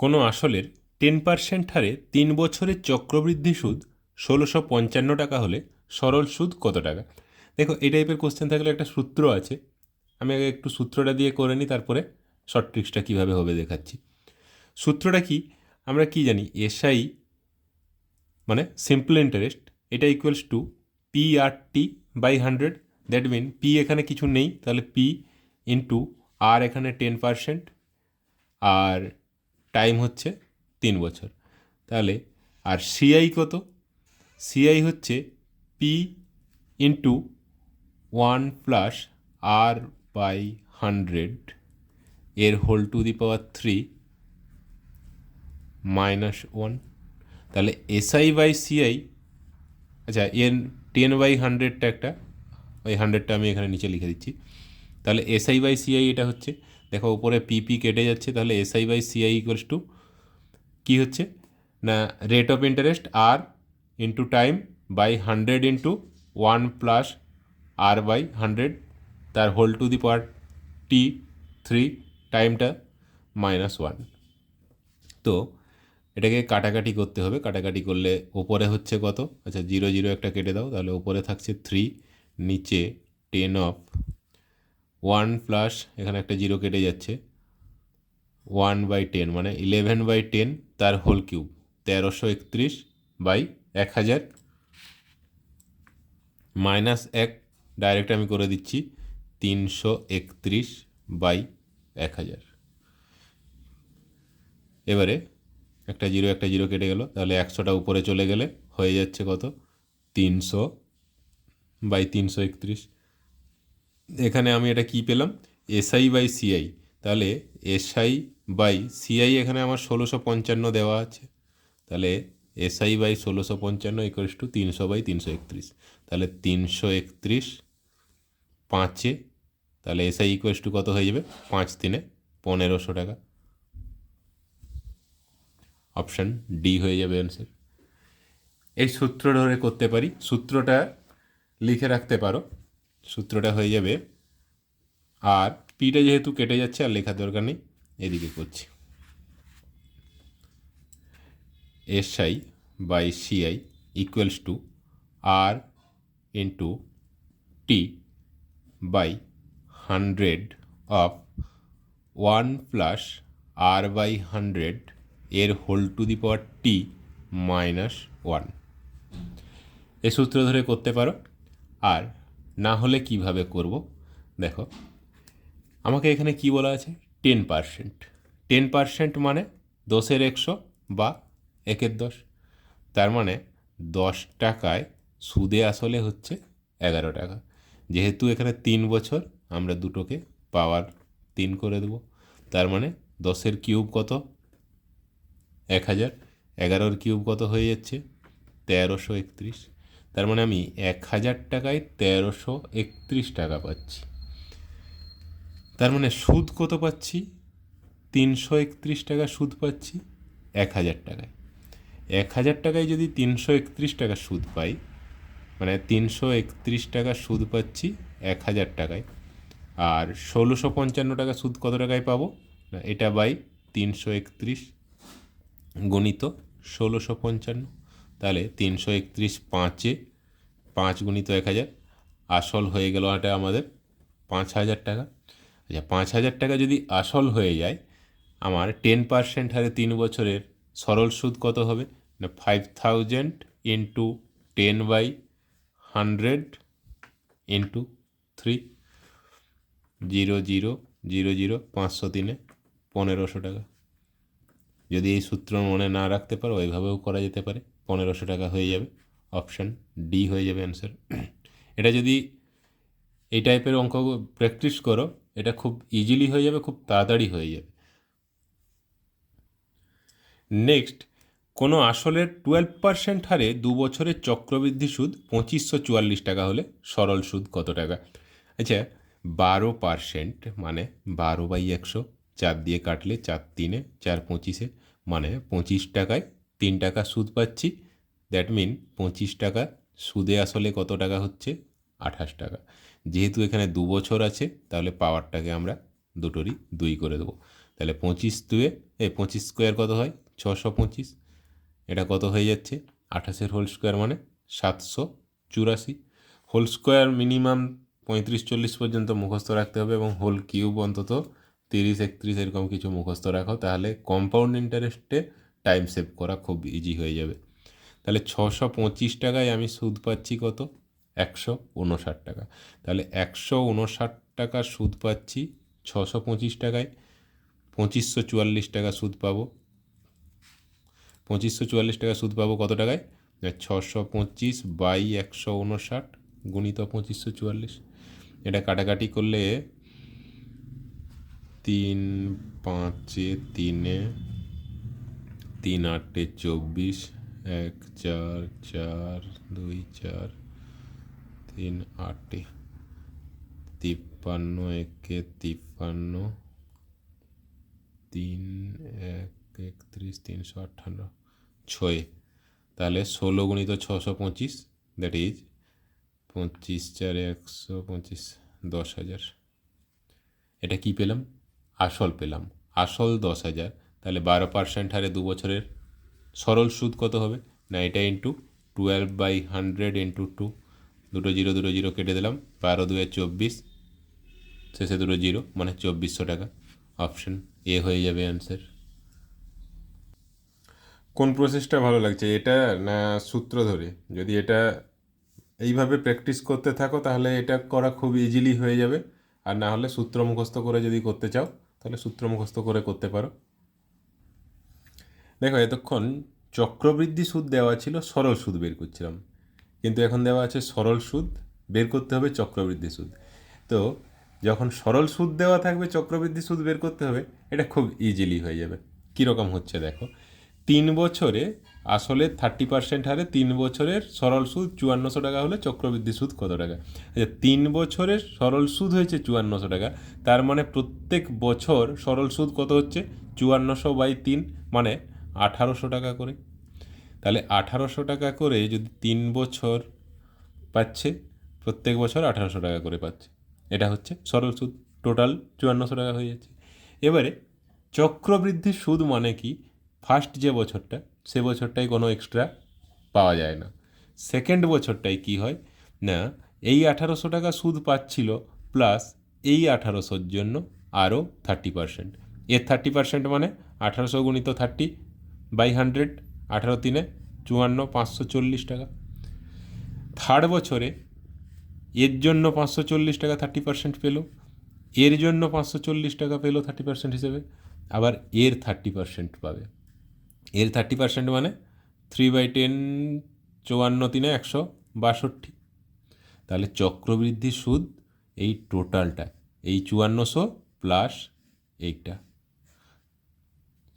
কোনো আসলের ten percent হারে তিন বছরের চক্রবৃদ্ধি সুদ ষোলোশো পঞ্চান্ন টাকা হলে সরল সুদ কত টাকা? দেখো, এই টাইপের কোশ্চেন থাকলে একটা সূত্র আছে। আমি আগে একটু সূত্রটা দিয়ে করে নিই, তারপরে শর্ট ট্রিক্সটা কীভাবে হবে দেখাচ্ছি। সূত্রটা কি? আমরা কি জানি? এসআই মানে সিম্পল ইন্টারেস্ট এটা equals to P R T by hundred that mean P এখানে কিছু নেই, তাহলে পি ইন্টু আর এখানে টেন পার্সেন্ট আর টাইম হচ্ছে তিন বছর। তাহলে আর সিআই কত? সিআই হচ্ছে P into one plus R by hundred এর whole to the power three minus one তাহলে এসআই বাই সিআই আচ্ছা এর টেন বাই হান্ড্রেডটা একটা, ওই হান্ড্রেডটা আমি এখানে নিচে লিখে দিচ্ছি। তাহলে এসআই বাই সিআই এটা হচ্ছে দেখো, উপরে পিপি কেটে যাচ্ছে, তাহলে SI by CI equals to কী হচ্ছে? না rate of interest R into time by hundred into one plus R by hundred তার whole to the power T three টাইমটা মাইনাস ওয়ান তো, এটাকে কাটাকাটি করতে হবে, কাটাকাটি করলে ওপরে হচ্ছে কত? আচ্ছা জিরো জিরো একটা কেটে দাও, তাহলে ওপরে থাকছে থ্রি নিচে টেন অফ ওয়ান প্লাস এখানে একটা জিরো কেটে যাচ্ছে। ওয়ান বাই টেন মানে ইলেভেন বাই টেন, তার হোল কিউব। তেরোশো একত্রিশ বাই এক হাজার। মাইনাস এক, ডাইরেক্ট আমি করে দিচ্ছি, তিনশো একত্রিশ বাই এক হাজার। এবারে একটা জিরো একটা জিরো কেটে গেল, তাহলে একশোটা উপরে চলে গেলে হয়ে যাচ্ছে কত? তিনশো বাই তিনশো একত্রিশ। এখানে আমি এটা কি পেলাম? এসআই বাই সিআই তাহলে এসআই বাই সিআই এখানে আমার ষোলোশো পঞ্চান্ন দেওয়া আছে। তাহলে এসআই বাই ষোলোশো পঞ্চান্ন ইকুয়ালস টু তিনশো বাই তিনশো একত্রিশ। তাহলে তিনশো একত্রিশ পাঁচে, তাহলে এসআই ইকুয়ালস টু কত হয়ে যাবে? পাঁচ তিনে পনেরোশো টাকা। অপশান ডি হয়ে যাবে অ্যান্সার এই সূত্র ধরে করতে পারি। সূত্রটা লিখে রাখতে পারো। সূত্রটা হয়ে যাবে আর পিটা যেহেতু কেটে যাচ্ছে আর লেখার দরকার নেই, এদিকে করছি। SI by CI equals to R into T by hundred of one plus R by hundred এর whole to the power T minus one এ সূত্র ধরে করতে পারো। আর না হলে কীভাবে করব? দেখো, আমাকে এখানে কি বলা আছে? টেন পারসেন্ট টেন পারসেন্ট মানে দশের একশো বা একের দশ। তার মানে দশ টাকায় সুদে আসলে হচ্ছে এগারো টাকা। যেহেতু এখানে তিন বছর, আমরা দুটোকে পাওয়ার তিন করে দেবো। তার মানে দশের কিউব কত? এক হাজার। এগারোর কিউব কত হয়ে যাচ্ছে? তেরোশো একত্রিশ। তার মানে আমি এক হাজার টাকায় তেরোশো একত্রিশ টাকা পাচ্ছি। তার মানে সুদ কত পাচ্ছি? তিনশো একত্রিশ টাকা সুদ পাচ্ছি এক হাজার টাকায়। এক হাজার টাকায় যদি তিনশো একত্রিশ টাকা সুদ পাই মানে তিনশো একত্রিশ টাকা সুদ পাচ্ছি এক হাজার টাকায়। আর ষোলোশো পঞ্চান্ন টাকা সুদ কত টাকায় পাবো? এটা বাই তিনশো একত্রিশ গণিত ষোলোশো পঞ্চান্ন। তাহলে তিনশো একত্রিশ পাঁচে পাঁচ গুণিত এক হাজার। আসল হয়ে গেল এটা আমাদের পাঁচ হাজার টাকা। আচ্ছা পাঁচ হাজার টাকা যদি আসল হয়ে যায়, আমার টেন পার্সেন্ট হারে তিন বছরের সরল সুদ কত হবে? না five thousand into ten by hundred into three zero zero zero zero পাঁচশো তিনে পনেরোশো টাকা। যদি এই সূত্র মনে না রাখতে পারো, ওইভাবেও করা যেতে পারে। পনেরোশো টাকা হয়ে যাবে। অপশান ডি হয়ে যাবে অ্যান্সার। এটা যদি এই টাইপের অঙ্ক প্র্যাকটিস করো, এটা খুব ইজিলি হয়ে যাবে, খুব তাড়াতাড়ি হয়ে যাবে। নেক্সট, কোনো আসলের টুয়েলভ পার্সেন্ট হারে দু বছরের চক্রবৃদ্ধি সুদ পঁচিশশো চুয়াল্লিশ টাকা হলে সরল সুদ কত টাকা? আচ্ছা বারো পার্সেন্ট মানে বারো বাই একশো, চার দিয়ে কাটলে চার তিনে, চার পঁচিশে মানে পঁচিশ টাকায় তিন টাকা সুদ পাচ্ছি। দ্যাট মিন পঁচিশ টাকা। সুদে আসলে কত টাকা হচ্ছে? আঠাশ টাকা। যেহেতু এখানে দু বছর আছে, তাহলে পাওয়ারটাকে আমরা দুটোরই দুই করে দেবো। তাহলে পঁচিশ দুয়ে, এই পঁচিশ স্কোয়ার কত হয়? ছশো পঁচিশ। এটা কত হয়ে যাচ্ছে? আঠাশের হোল স্কোয়ার মানে সাতশো চুরাশি। হোল স্কোয়ার মিনিমাম পঁয়ত্রিশ চল্লিশ পর্যন্ত মুখস্থ রাখতে হবে এবং হোল কিউব অন্তত তিরিশ একত্রিশ এরকম কিছু মুখস্থ রাখো। তাহলে কম্পাউন্ড ইন্টারেস্টে টাইম সেভ করা খুব ইজি হয়ে যাবে। তাহলে ছশো পঁচিশ টাকায় আমি সুদ পাচ্ছি কত? একশো উনষাট টাকা। তাহলে একশো উনষাট টাকা সুদ পাচ্ছি, ছশো পঁচিশ টাকায় পঁচিশশো চুয়াল্লিশ টাকা সুদ পাবো। পঁচিশশো চুয়াল্লিশ টাকা সুদ পাবো কত টাকায়? ছশো পঁচিশ বাই একশো উনষাট গুণিত পঁচিশশো চুয়াল্লিশ। এটা কাটাকাটি করলে তিন পাঁচে তিনে তিন আটে চব্বিশ, এক চার চার, দুই, চার, তিন আটে তিপ্পান্ন, একে তিপ্পান্ন, তিন এক, একত্রিশ, তিনশো আটান্ন ছয়। তাহলে ষোলো গুণিত ছশো পঁচিশ দ্যাট ইজ পঁচিশ চার একশো পঁচিশ, দশ হাজার। এটা কি পেলাম? আসল পেলাম। আসল দশ হাজার তাহলে বারো পার্সেন্ট হারে দু বছরের সরল সুদ কত হবে? না এটা into twelve by hundred into two দুটো জিরো দুটো জিরো কেটে দিলাম। বারো দুয়ে চব্বিশ। শেষে দুটো জিরো মানে চব্বিশশো টাকা। অপশন এ হয়ে যাবে অ্যান্সার কোন প্রসেসটা ভালো লাগছে, এটা না সূত্র ধরে? যদি এটা এইভাবে প্র্যাকটিস করতে থাকো, তাহলে এটা করা খুব ইজিলি হয়ে যাবে। আর না হলে সূত্র মুখস্থ করে যদি করতে চাও, তাহলে সূত্র মুখস্থ করে করতে পারো। দেখো, এতক্ষণ চক্রবৃদ্ধি সুদ দেওয়া ছিল, সরল সুদ বের করছিলাম। কিন্তু এখন দেওয়া আছে সরল সুদ, বের করতে হবে চক্রবৃদ্ধি সুদ। তো যখন সরল সুদ দেওয়া থাকবে, চক্রবৃদ্ধি সুদ বের করতে হবে, এটা খুব ইজিলি হয়ে যাবে। কীরকম হচ্ছে দেখো, তিন বছরে আসলে থার্টি পার্সেন্ট হারে তিন বছরের সরল সুদ চুয়ান্নশো টাকা হলে চক্রবৃদ্ধি সুদ কত টাকা? আচ্ছা তিন বছরের সরল সুদ হয়েছে চুয়ান্নশো টাকা, তার মানে প্রত্যেক বছর সরল সুদ কত হচ্ছে? চুয়ান্নশো বাই তিন মানে আঠারোশো টাকা করে। তাহলে আঠারোশো টাকা করে যদি তিন বছর পাচ্ছে, প্রত্যেক বছর আঠারোশো টাকা করে পাচ্ছে। এটা হচ্ছে সরল সুদ। টোটাল চুয়ান্নশো টাকা হয়ে যাচ্ছে। এবারে চক্রবৃদ্ধির সুদ মানে কি? ফার্স্ট যে বছরটা, সে বছরটাই কোনো এক্সট্রা পাওয়া যায় না। সেকেন্ড বছরটায় কি হয়? না, এই আঠারোশো টাকা সুদ পাচ্ছিল প্লাস এই আঠারোশোর জন্য আরও থার্টি পার্সেন্ট এর থার্টি পার্সেন্ট মানে আঠারোশো গুণিত থার্টি বাই হান্ড্রেড, আঠারো তিনে, চুয়ান্ন, পাঁচশো চল্লিশ টাকা। থার্ড বছরে এর জন্য পাঁচশো চল্লিশ টাকা থার্টি পার্সেন্ট পেল, এর জন্য পাঁচশো চল্লিশ টাকা পেল থার্টি পার্সেন্ট হিসেবে, আবার এর থার্টি পার্সেন্ট পাবে। এর থার্টি পার্সেন্ট মানে থ্রি বাই টেন, চুয়ান্ন তিনে একশো বাষট্টি। তাহলে চক্রবৃদ্ধি সুদ এই টোটালটা এই চুয়ান্নশো প্লাস এইটা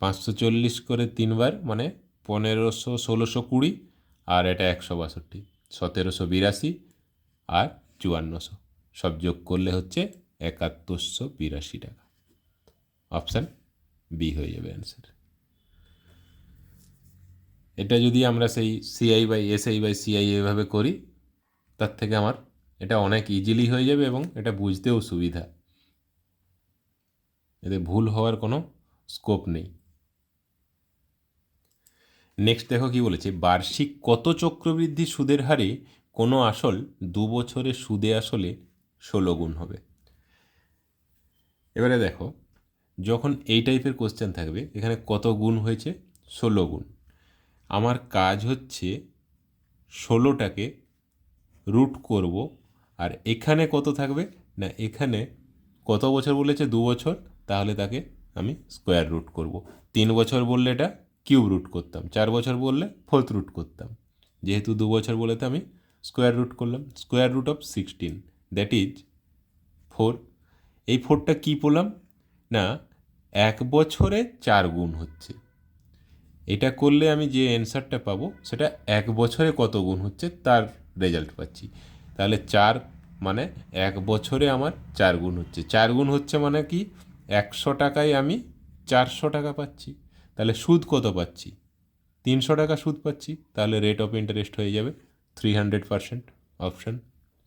পাঁচশো চল্লিশ করে তিনবার মানে পনেরোশো, ষোলোশো কুড়ি, আর এটা একশো বাষট্টি, সতেরোশো বিরাশি আর চুয়ান্নশো। সব যোগ করলে হচ্ছে একাত্তরশো বিরাশি টাকা। অপশান বি হয়ে যাবে অ্যান্সার এটা যদি আমরা সেই CI by SI by CI এভাবে করি, তার থেকে আমার এটা অনেক ইজিলি হয়ে যাবে এবং এটা বুঝতেও সুবিধা। এতে ভুল হওয়ার কোনো স্কোপ নেই। নেক্সট দেখো কি বলেছে, বার্ষিক কত চক্রবৃদ্ধি সুদের হারে কোনো আসল দু বছরে সুদে আসলে ষোলো গুণ হবে? এবারে দেখো, যখন এই টাইপের কোশ্চেন থাকবে, এখানে কত গুণ হয়েছে? ষোলো গুণ। আমার কাজ হচ্ছে ষোলোটাকে রুট করব, আর এখানে কত থাকবে? না, এখানে কত বছর বলেছে? দু বছর? তাহলে তাকে আমি স্কোয়ার রুট করব। তিন বছর বললে এটা কিউব রুট করতাম। চার বছর বললে ফোর্থ রুট করতাম। যেহেতু দু বছর বলে তো আমি স্কোয়ার রুট করলাম। Square root of sixteen. That is four. এই ফোরটা কী পেলাম? না, এক বছরে চার গুণ হচ্ছে। এটা করলে আমি যে অ্যান্সারটা পাবো, সেটা এক বছরে কত গুণ হচ্ছে তার রেজাল্ট পাচ্ছি। তাহলে চার মানে এক বছরে আমার চার গুণ হচ্ছে। চার গুণ হচ্ছে মানে কি? একশো টাকায় আমি চারশো টাকা পাচ্ছি। তাহলে সুদ কত পাচ্ছি? তিনশো টাকা সুদ পাচ্ছি, তাহলে রেট অফ ইন্টারেস্ট হয়ে যাবে three hundred percent option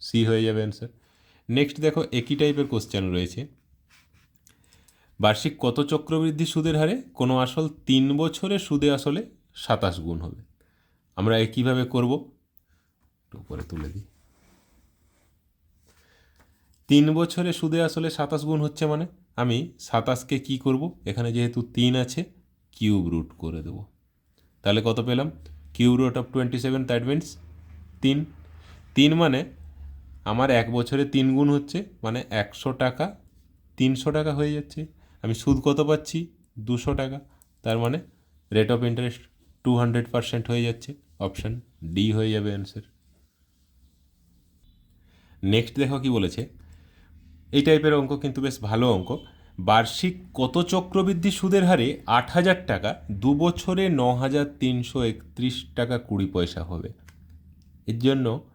C হয়ে যাবে অ্যান্সার নেক্সট দেখো, একই টাইপের কোশ্চেন রয়েছে। বার্ষিক কত চক্রবৃদ্ধি সুদের হারে? কোনো আসল তিন বছরে সুদে আসলে সাতাশ গুণ হবে। আমরা এ কীভাবে করব? একটু উপরে তুলে দিই। তিন বছরে সুদে আসলে সাতাশ গুণ হচ্ছে মানে আমি সাতাশকে কি করব? এখানে যেহেতু তিন আছে কিউব রুট করে দেব। তাহলে কত পেলাম? Cube root of twenty seven that means তিন। তিন মানে আমার এক বছরে তিন গুণ হচ্ছে মানে একশো টাকা, তিনশো টাকা হয়ে যাচ্ছে। আমি সুদ কত পাচ্ছি? দুশো টাকা। তার মানে rate of interest two hundred percent হয়ে যাচ্ছে। অপশান ডি হয়ে যাবে অ্যান্সার নেক্সট দেখো কি বলেছে। এই টাইপের অঙ্ক কিন্তু বেশ ভালো অঙ্ক। বার্ষিক কত চক্রবৃদ্ধি সুদের হারে আট হাজার টাকা? দু বছরে ন হাজার তিনশো একত্রিশ টাকা কুড়ি পয়সা হবে। এর জন্য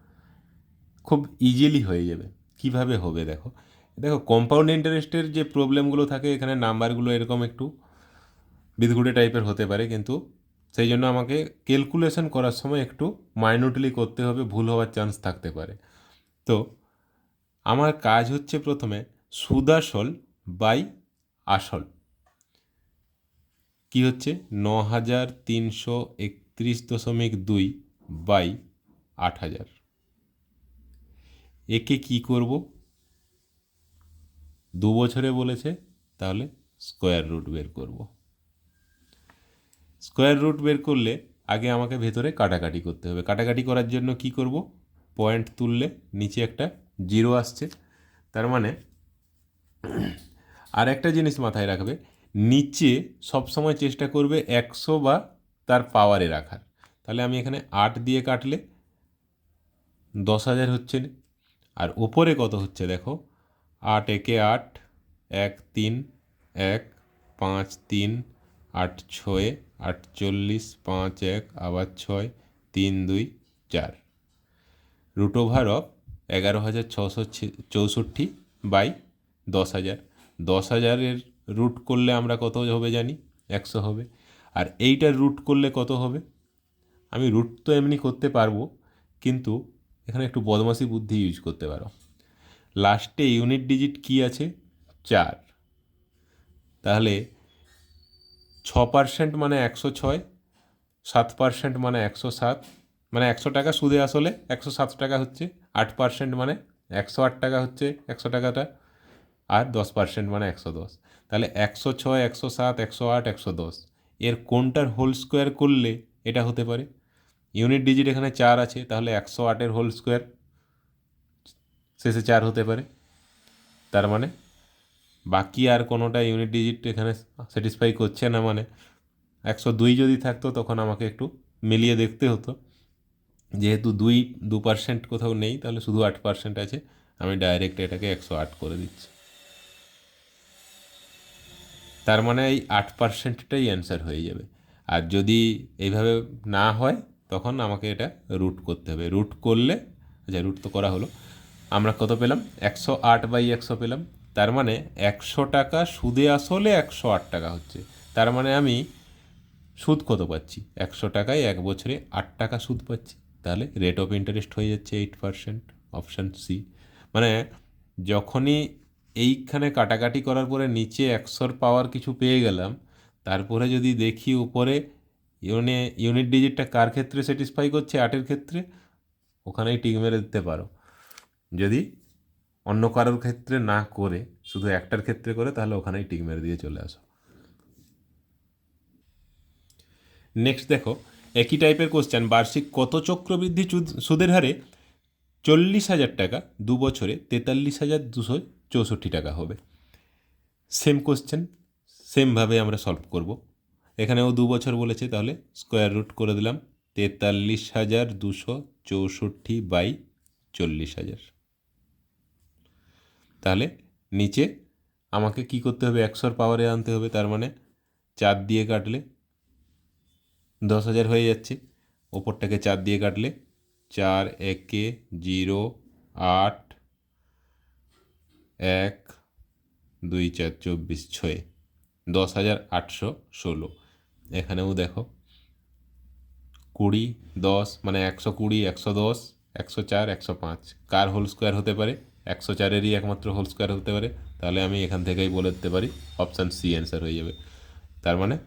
খুব ইজিলি হয়ে যাবে। কীভাবে হবে দেখো? দেখো কম্পাউন্ড ইন্টারেস্টের যে প্রবলেমগুলো থাকে, এখানে নাম্বারগুলো এরকম একটু বিদঘুটে টাইপের হতে পারে, কিন্তু সেই জন্য আমাকে ক্যালকুলেশন করার সময় একটু মাইনুটলি করতে হবে, ভুল হওয়ার চান্স থাকতে পারে। তো, আমার কাজ হচ্ছে প্রথমে সুদাসল বাই আসল। কি হচ্ছে? ন হাজার তিনশো একত্রিশ দশমিক দুই বাই আট হাজার একে কি করব? দু বছরে বলেছে, তাহলে স্কোয়ার রুট বের করব। স্কোয়ার রুট বের করলে আগে আমাকে ভেতরে কাটাকাটি করতে হবে। কাটাকাটি করার জন্য কি করব? পয়েন্ট তুললে নিচে একটা জিরো আসছে। তার মানে আর একটা জিনিস মাথায় রাখবে, নিচে সবসময় চেষ্টা করবে একশো বা তার পাওয়ারে রাখার। তাহলে আমি এখানে আট দিয়ে কাটলে দশ হাজার হচ্ছে। আর ওপরে কত হচ্ছে দেখো, আট, একে আট, এক, তিন, এক, পাঁচ, তিন, আট, ছয়ে, আটচল্লিশ, পাঁচ, এক, আবার ছয়, তিন, দুই, চার। রুট ওভার অফ এগারো হাজার ছশো চৌষট্টি বাই দশ হাজার। দশ হাজারের রুট করলে আমরা কত হবে জানি? একশো হবে। আর এইটার রুট করলে কত হবে? আমি রুট তো এমনি করতে পারব, কিন্তু এখানে একটু বদমাশি বুদ্ধি ইউজ করতে পারো। লাস্টে ইউনিট ডিজিট কি আছে? চার। তাহলে ছ পার্সেন্ট মানে একশো ছয়, সাত পার্সেন্ট মানে একশো সাত মানে একশো টাকা সুদে আসলে একশো সাত টাকা হচ্ছে, আট পার্সেন্ট মানে একশো আট টাকা হচ্ছে, একশো টাকাটা আর দশ পার্সেন্ট মানে একশো দশ। তাহলে একশো ছয়, একশো সাত, একশো আট, একশো দশ। এর কোনটার হোল স্কোয়ার করলে এটা হতে পারে? ইউনিট ডিজিট এখানে চার আছে, তাহলে একশো আটের হোল স্কোয়ার শেষে চার হতে পারে। তার মানে বাকি আর কোনোটা ইউনিট ডিজিট এখানে স্যাটিসফাই করছে না মানে একশো দুই যদি থাকতো তখন আমাকে একটু মিলিয়ে দেখতে হতো। যেহেতু দুই, দু পার্সেন্ট কোথাও নেই, তাহলে শুধু আট পার্সেন্ট আছে, আমি ডাইরেক্ট এটাকে একশো আট করে দিচ্ছি। তার মানে এই আট পার্সেন্টটাই অ্যান্সার হয়ে যাবে। আর যদি এইভাবে না হয়, তখন আমাকে এটা রুট করতে হবে। রুট করলে আচ্ছা রুট তো করা হলো। আমরা কত পেলাম? একশো আট বাই একশো পেলাম। তার মানে একশো টাকা সুদে আসলে একশো আট টাকা হচ্ছে। তার মানে আমি সুদ কত পাচ্ছি? একশো টাকায় এক বছরে আট টাকা সুদ পাচ্ছি। তাহলে রেট অফ ইন্টারেস্ট হয়ে যাচ্ছে এইট পার্সেন্ট অপশান সি মানে যখনই এইখানে কাটাকাটি করার পরে নিচে একশোর পাওয়ার কিছু পেয়ে গেলাম। তারপরে যদি দেখি উপরে ইউনে, ইউনিট ডিজিটটা কার ক্ষেত্রে স্যাটিসফাই করছে? আটের ক্ষেত্রে? ওখানেই টিক মেরে দিতে পারো। যদি অন্য কারোর ক্ষেত্রে না করে, শুধু একটার ক্ষেত্রে করে, তাহলে ওখানেই টিক মেরে দিয়ে চলে আসো। নেক্সট দেখো, একই টাইপের কোশ্চেন বার্ষিক কত চক্রবৃদ্ধি সুদের হারে চল্লিশ হাজার টাকা দু বছরে তেতাল্লিশ হাজার দুশো চৌষট্টি টাকা হবে। সেম কোশ্চেন সেমভাবে আমরা সলভ করব। এখানেও দু বছর বলেছে, তাহলে স্কোয়ার রুট করে দিলাম, তেতাল্লিশ হাজার দুশো চৌষট্টি বাই চল্লিশ হাজার। তাহলে নিচে আমাকে কি করতে হবে? একশোর পাওয়ারে আনতে হবে, তার মানে চার দিয়ে কাটলে দশ হাজার হয়ে যাচ্ছে। ওপরটাকে চার দিয়ে কাটলে চার, একে, জিরো, আট এক, দুই, চার, চব্বিশ, ছয়। দশ হাজার আটশো ষোলো। এখানেও দেখো। কুড়ি, দশ মানে একশো কুড়ি, একশো দশ, একশো চার, একশো পাঁচ। কার হোল স্কোয়ার হতে পারে? একশো চারেরই একমাত্র হোল স্কোয়ার হতে পারে। তাহলে আমি এখান থেকেই বলে দিতে পারি, অপশান সি অ্যান্সার হয়ে যাবে। তার মানে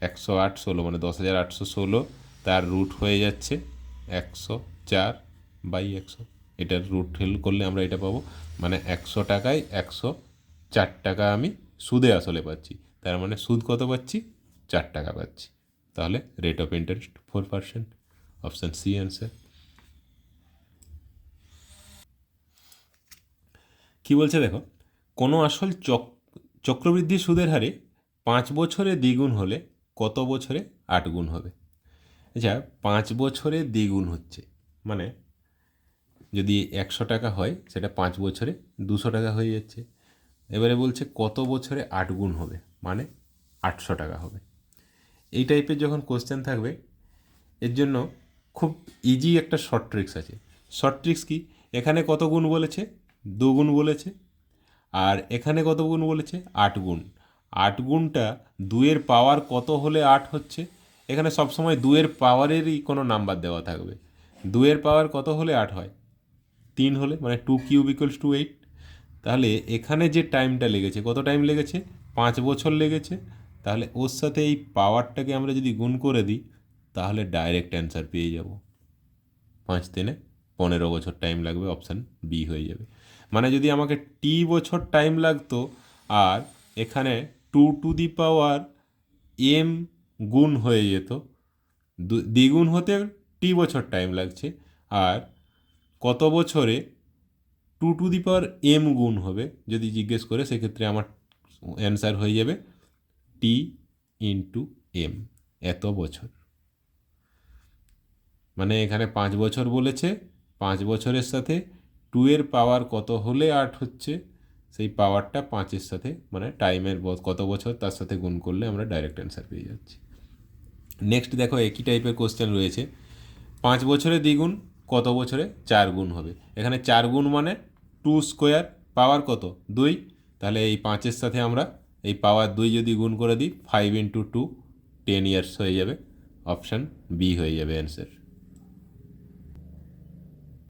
একশো আট ষোলো মানে দশ হাজার আটশো ষোলো, তার রুট হয়ে যাচ্ছে একশো চার বাই একশো। এটার রুট হেল করলে আমরা এটা পাবো। মানে একশো টাকায় একশো চার টাকা আমি সুদে আসলে পাচ্ছি। তার মানে সুদ কত পাচ্ছি? চার টাকা পাচ্ছি। তাহলে rate of interest four percent option C answer কি বলছে দেখো? কোনো আসল চক, চক্রবৃদ্ধি সুদের হারে পাঁচ বছরে দ্বিগুণ হলে কত বছরে আট গুণ হবে? আচ্ছা পাঁচ বছরে দ্বিগুণ হচ্ছে। মানে যদি একশো টাকা হয়, সেটা পাঁচ বছরে দুশো টাকা হয়ে যাচ্ছে। এবারে বলছে কত বছরে আট গুণ হবে? মানে আটশো টাকা হবে। এই টাইপের যখন কোশ্চেন থাকবে, এর জন্য খুব ইজি একটা শর্ট ট্রিক্স আছে। শর্ট ট্রিক্স কি? এখানে কত গুণ বলেছে? দু গুণ বলেছে। আর এখানে কত গুণ বলেছে? আট গুণ। আট গুণটা দুয়ের পাওয়ার কত হলে আট হচ্ছে? এখানে সবসময় দুয়ের পাওয়ারেরই কোনো নাম্বার দেওয়া থাকবে। দুয়ের পাওয়ার কত হলে আট হয়? তিন হলে মানে two cube equals to eight তাহলে এখানে যে টাইমটা লেগেছে, কত টাইম লেগেছে? পাঁচ বছর লেগেছে। তাহলে ওর সাথে এই পাওয়ারটাকে আমরা যদি গুণ করে দিই, তাহলে ডাইরেক্ট অ্যান্সার পেয়ে যাব। পাঁচ দিনে পনেরো বছর টাইম লাগবে অপশান বি হয়ে যাবে। মানে যদি আমাকে টি বছর টাইম লাগতো, আর এখানে two to the power M গুণ হয়ে যেত দ্বিগুণ হতে টি বছর টাইম লাগছে, আর কত বছরে two to the power M গুণ হবে? যদি জিজ্ঞেস করে, সেক্ষেত্রে আমার অ্যান্সার হয়ে যাবে টি ইন্টু এম এত বছর। মানে এখানে পাঁচ বছর বলেছে, পাঁচ বছরের সাথে টু এর পাওয়ার কত হলে আট হচ্ছে? সেই পাওয়ারটা পাঁচের সাথে মানে টাইমের কত বছর তার সাথে গুণ করলে আমরা ডাইরেক্ট অ্যান্সার পেয়ে যাচ্ছি। নেক্সট দেখো, একই টাইপের কোশ্চেন রয়েছে। পাঁচ বছরে দ্বিগুণ কত বছরে? চার গুণ হবে। এখানে চার গুণ মানে টু স্কোয়ার পাওয়ার কত? দুই। তাহলে এই পাঁচের সাথে আমরা এই পাওয়ার দুই যদি গুণ করে দিই five into two ten years হয়ে যাবে। অপশান বি হয়ে যাবে অ্যান্সার